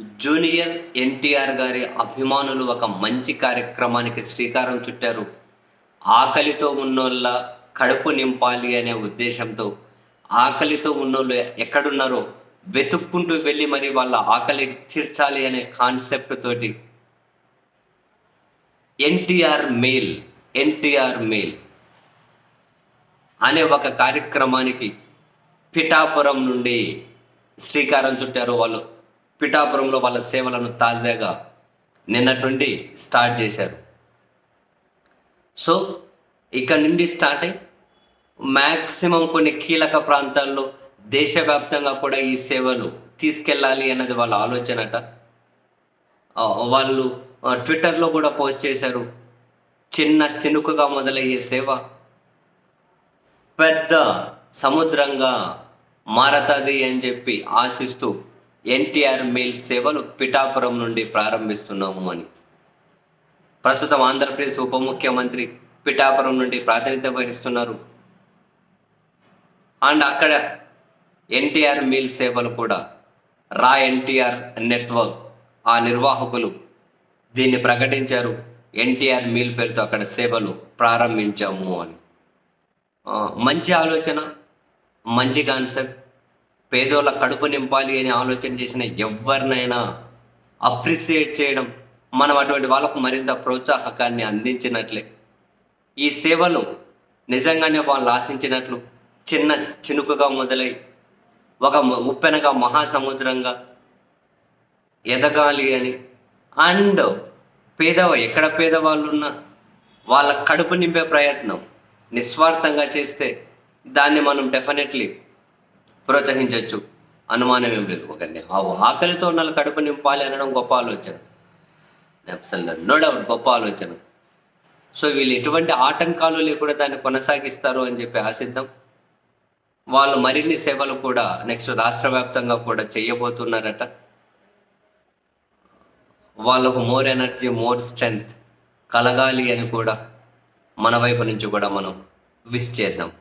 Junior NTR గారి అభిమానులు ఒక మంచి కార్యక్రమానికి శ్రీకారం చుట్టారు. ఆకలితో ఉన్నోళ్ళ కడుపు నింపాలి అనే ఉద్దేశంతో ఆకలితో ఉన్నోళ్ళు ఎక్కడున్నారో వెతుక్కుంటూ వెళ్ళి మరి వాళ్ళ ఆకలి తీర్చాలి అనే కాన్సెప్ట్ తోటి ఎన్టీఆర్ మెయిల్ ఎన్టీఆర్ మెయిల్ అనే ఒక కార్యక్రమానికి పిఠాపురం నుండి శ్రీకారం చుట్టారు వాళ్ళు. పిఠాపురంలో వాళ్ళ సేవలను తాజాగా నిన్నటి నుండి స్టార్ట్ చేశారు. సో ఇక్కడ నుండి స్టార్ట్ అయ్యి మ్యాక్సిమం కొన్ని కీలక ప్రాంతాల్లో దేశవ్యాప్తంగా కూడా ఈ సేవలు తీసుకెళ్ళాలి అన్నది వాళ్ళ ఆలోచనట వాళ్ళు ట్విట్టర్లో కూడా పోస్ట్ చేశారు. చిన్న సినుకుగా మొదలయ్యే సేవ. పెద్ద సముద్రంగా మారతది అని చెప్పి ఆశిస్తూ ఎన్టీఆర్ మెయిల్ సేవలు పిఠాపురం నుండి ప్రారంభిస్తున్నాము అని. ప్రస్తుతం ఆంధ్రప్రదేశ్ ఉప ముఖ్యమంత్రి పిఠాపురం నుండి ప్రాతినిధ్యం వహిస్తున్నారు. అండ్ అక్కడ ఎన్టీఆర్ మీల్ సేవలు కూడా రా ఎన్టీఆర్ నెట్వర్క్ ఆ నిర్వాహకులు దీన్ని ప్రకటించారు. ఎన్టీఆర్ మీల్ పేరుతో అక్కడ సేవలు ప్రారంభించాము అని. మంచి ఆలోచన మంచి కాన్సెప్ట్ పేదోళ్ళ కడుపు నింపాలి అని ఆలోచన చేసిన ఎవరినైనా అప్రిసియేట్ చేయడం మనం అటువంటి వాళ్ళకు మరింత ప్రోత్సాహకాన్ని అందించినట్లే. ఈ సేవలు నిజంగానే వాళ్ళు ఆశించినట్లు చిన్న చినుకుగా మొదలై ఒక ఉప్పెనగా మహాసముద్రంగా ఎదగాలి అని. అండ్ పేదవ ఎక్కడ పేదవాళ్ళు ఉన్నా వాళ్ళ కడుపు నింపే ప్రయత్నం నిస్వార్థంగా చేస్తే దాన్ని మనం డెఫినెట్లీ ప్రోత్సహించవచ్చు. అనుమానం ఏం లేదు. ఒకరిని ఆ ఆకలితో ఉన్న కడుపు నింపాలి అనడం గొప్ప ఆలోచన. అసలు నో డౌట్ గొప్ప ఆలోచన. సో వీళ్ళు ఎటువంటి ఆటంకాలు లేకుండా దాన్ని కొనసాగిస్తారు అని చెప్పి ఆశిద్దాం. వాళ్ళు మరిన్ని సేవలు కూడా నెక్స్ట్ రాష్ట్ర వ్యాప్తంగా కూడా చేయబోతున్నారట. వాళ్ళకు మోర్ ఎనర్జీ మోర్ స్ట్రెంగ్త్ కలగాలి అని కూడా మన వైపు నుంచి కూడా మనం విష్ చేద్దాం.